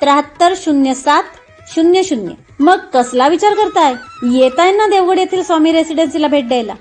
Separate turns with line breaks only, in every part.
त्र्याहत्तर शून्य सात शून्य शून्य. मग कसला विचार करताय? येताय ना देवगड येथील स्वामी रेसिडेन्सीला भेट द्यायला.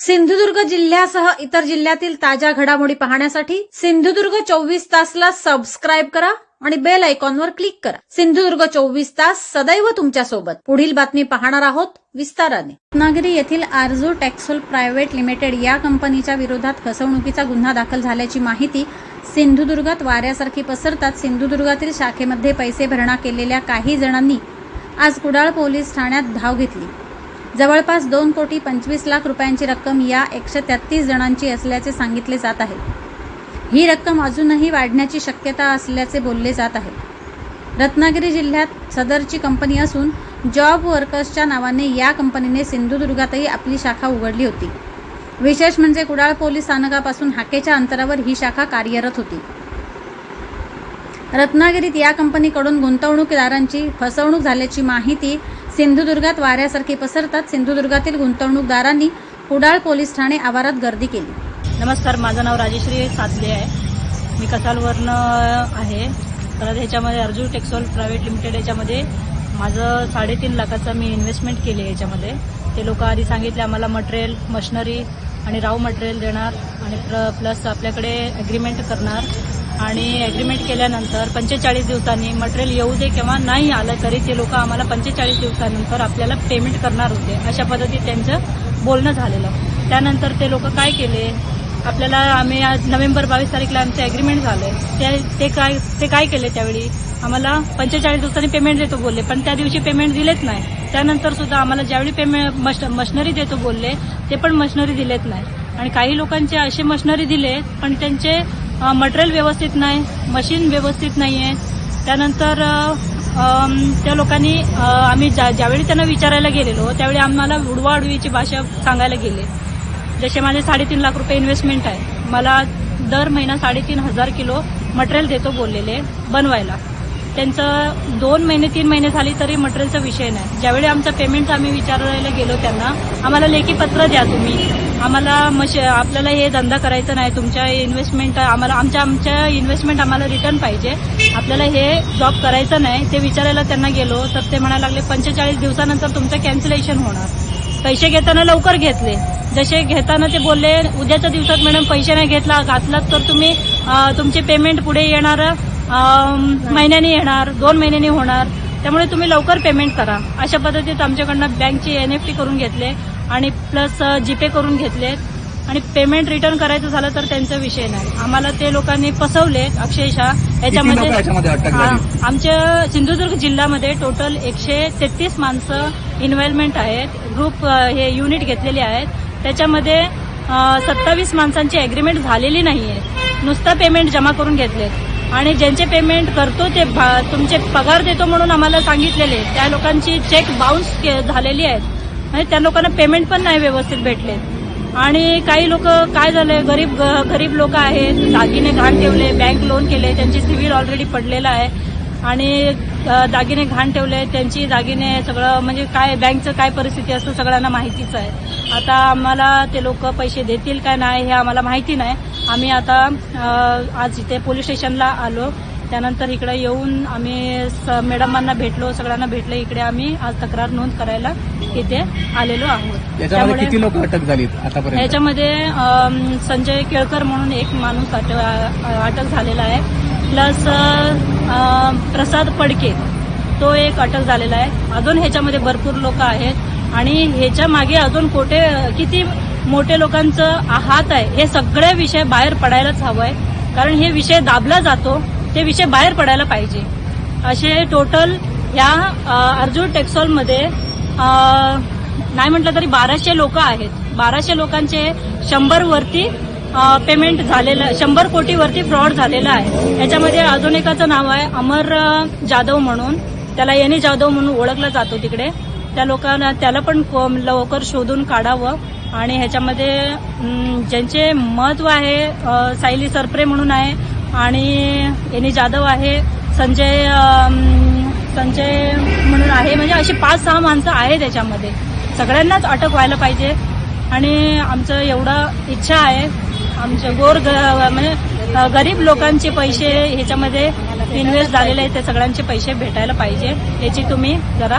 सिंधुदुर्ग जिल्ह्यासह इतर जिल्ह्यातील ताज्या घडामोडी पाहण्यासाठी सिंधुदुर्ग चोवीस तासला सबस्क्राईब करा आणि बेल आयकॉनवर क्लिक करा. सिंधुदुर्ग चोवीस तास सदैव तुमच्यासोबत पुढील बातमी पाहणार आहोत विस्ताराने. रत्नागिरी येथील आरजू टॅक्सोल प्रायव्हेट लिमिटेड या कंपनीच्या विरोधात फसवणुकीचा गुन्हा दाखल झाल्याची माहिती सिंधुदुर्गात वाऱ्यासारखी पसरतात. सिंधुदुर्गातील शाखेमध्ये पैसे भरणा केलेल्या काही जणांनी आज कुडाळ पोलीस ठाण्यात धाव घेतली. जवळपास दोन कोटी पंचवीस लाख रुपयांची रक्कम या एकशे तेहतीस जणांची असल्याचे सांगितले जात आहे. ही रक्कम अजूनही वाढण्याची शक्यता असल्याचे बोलले जात आहे. रत्नागिरी जिल्ह्यात सदरची कंपनी असून जॉब वर्कर्सच्या नावाने या कंपनीने सिंधुदुर्गातही आपली शाखा उघडली होती. विशेष म्हणजे कुडाळ पोलीस स्थानकापासून हाकेच्या अंतरावर ही शाखा कार्यरत होती. रत्नागिरीत या कंपनीकडून गुंतवणूकदारांची फसवणूक झाल्याची माहिती सिंधुदुर्गात वाऱ्यासारखी पसरतात. सिंधुदुर्गातील गुंतवणूकदारांनी कुडाळ पोलीस ठाणे आवारात गर्दी केली.
नमस्कार माझं नाव राजेश्री सातले आहे. मी कसालवरनं आहे. तर ह्याच्यामध्ये अर्जुन टेक्सॉल प्रायव्हेट लिमिटेड याच्यामध्ये माझं साडेतीन लाखाचं मी इन्व्हेस्टमेंट केली आहे याच्यामध्ये ते लोक आधी सांगितले आम्हाला मटेरियल मशिनरी आणि राव मटेरियल देणार आणि प्र प्लस आपल्याकडे ॲग्रीमेंट करणार. आणि ॲग्रीमेंट केल्यानंतर पंचेचाळीस दिवसांनी मटेरियल येऊ दे किंवा नाही आलं तरी ते लोक आम्हाला पंचेचाळीस दिवसानंतर आपल्याला पेमेंट करणार होते. अशा पद्धतीत त्यांचं बोलणं झालेलं. त्यानंतर ते लोक काय केले? आपल्याला आम्ही आज नोव्हेंबर बावीस तारीखला आमचं ॲग्रीमेंट झालंय. ते ते काय ते काय केले त्यावेळी? आम्हाला पंचेचाळीस दिवसांनी पेमेंट देतो बोलले पण त्या दिवशी पेमेंट दिलेत नाही. त्यानंतर सुद्धा आम्हाला ज्यावेळी पेमेंट मशनरी देतो बोलले ते पण मशिनरी दिलेत नाही. आणि काही लोकांचे असे मशनरी दिले पण त्यांचे मटेरियल व्यवस्थित नाही मशीन व्यवस्थित नाही आहे त्यानंतर त्या लोकांनी आम्ही ज्या ज्यावेळी त्यांना विचारायला गेलेलो त्यावेळी आम्हाला उडवाउडवीची भाषा सांगायला गेले. जसे माझे साडेतीन लाख रुपये इन्व्हेस्टमेंट आहे. मला दर महिना साडेतीन हजार किलो मटेरियल देतो बोललेले बनवायला. त्यांचं दोन महिने तीन महिने झाली तरी मटेरियलचा विषय नाही. ज्यावेळी आमचं पेमेंट आम्ही विचारायला गेलो त्यांना आम्हाला लेखी पत्र द्या तुम्ही. आम्हाला मश आपल्याला हे धंदा करायचा नाही तुमच्या इन्व्हेस्टमेंट आम्हाला आमच्या आमच्या इन्व्हेस्टमेंट आम्हाला रिटर्न पाहिजे. आपल्याला हे जॉब करायचं नाही ते विचारायला त्यांना गेलो तर ते म्हणायला लागले पंचेचाळीस दिवसानंतर तुमचं कॅन्सलेशन होणार. पैसे घेताना लवकर घेतले. जसे घेताना ते बोलले उद्याच्या दिवसात मॅडम पैसे नाही घेतला घातलात तर तुम्ही तुमचे पेमेंट पुढे येणार महिन्यानी येणार दोन महिन्यांनी होणार. त्यामुळे तुम्ही लवकर पेमेंट करा. अशा पद्धतीत आमच्याकडनं बँकचे एनएफटी करून घेतले आणि प्लस जीपे करून घेतले. आणि पेमेंट रिटर्न करायचं झालं तर त्यांचा विषय नाही. आम्हाला ते लोकांनी फसवले अक्षरशः.
याच्यामध्ये
आमच्या सिंधुदुर्ग जिल्ह्यामध्ये टोटल एकशे तेहतीस माणसं इन्व्हॉल्वमेंट आहेत. ग्रुप हे युनिट घेतलेले आहेत. त्याच्यामध्ये सत्तावीस माणसांची अग्रीमेंट झालेली नाही आहे नुसतं पेमेंट जमा करून घेतलेत आणि ज्यांचे पेमेंट करतो ते भा- तुमचे पगार देतो म्हणून आम्हाला सांगितलेले. त्या लोकांची चेक बाउन्स के- झालेली आहेत आणि म्हणजे त्या लोकांना पेमेंट पण नाही व्यवस्थित भेटले. आणि काही लोक काय झालंय? गरीब ग- गरीब लोक आहेत. दागिने घाण ठेवले. बँक लोन केले. त्यांची सिव्हिल ऑलरेडी पडलेलं आहे. आणि दागिने घाण ठेवले. त्यांची दागिने सगळं म्हणजे काय बँकचं काय परिस्थिती असतं सगळ्यांना माहितीच आहे. आता आम्हाला ते लोक पैसे देतील काय नाही हे आम्हाला माहिती नाही. आम्ही आता आज इथे पोलीस स्टेशनला आलो. त्यानंतर इकडे येऊन आम्ही स- मॅडमांना भेटलो सगळ्यांना भेटलो. इकडे आम्ही आज तक्रार नोंद करायला इथे आलेलो आहोत.
याच्यामध्ये किती लोक अटक आतापर्यंत?
याच्यामध्ये संजय केळकर म्हणून एक माणूस अटक झालेला आहे. प्लस प्रसाद पडके तो एक अटक झालेला आहे. अजून ह्याच्यामध्ये भरपूर लोक आहेत. आणि ह्याच्या मागे अजून कोठे किती मोठे लोकांचं हात आहे हे सगळे विषय बाहेर पडायलाच हवं आहे कारण हे विषय दाबला जातो ते विषय बाहेर पडायला पाहिजे. असे टोटल या अर्जुन टेक्सॉलमध्ये नाही म्हटलं तरी बाराशे लोक आहेत. बाराशे लोकांचे शंभर वरती पेमेंट झालेलं शंभर कोटीवरती फ्रॉड झालेला आहे. याच्यामध्ये अजून एकाचं नाव आहे अमर जाधव म्हणून. त्याला एनी जाधव म्हणून ओळखला जातो तिकडे. त्या लोकांना त्याला पण को- लवकर शोधून काढावं. आणि ह्याच्यामध्ये ज्यांचे महत्त्व आहे सायली सरप्रे म्हणून आहे आणि एनी जाधव आहे संजय संजय म्हणून आहे. म्हणजे अशी पाच सहा माणसं आहे त्याच्यामध्ये. सगळ्यांनाच अटक व्हायला पाहिजे. आणि आमचं एवढं इच्छा आहे आमच्या गोर म्हणजे गरीब लोकांचे पैसे ह्याच्यामध्ये इन्व्हेस्ट झालेले आहेत ते सगळ्यांचे पैसे भेटायला पाहिजे. याची तुम्ही जरा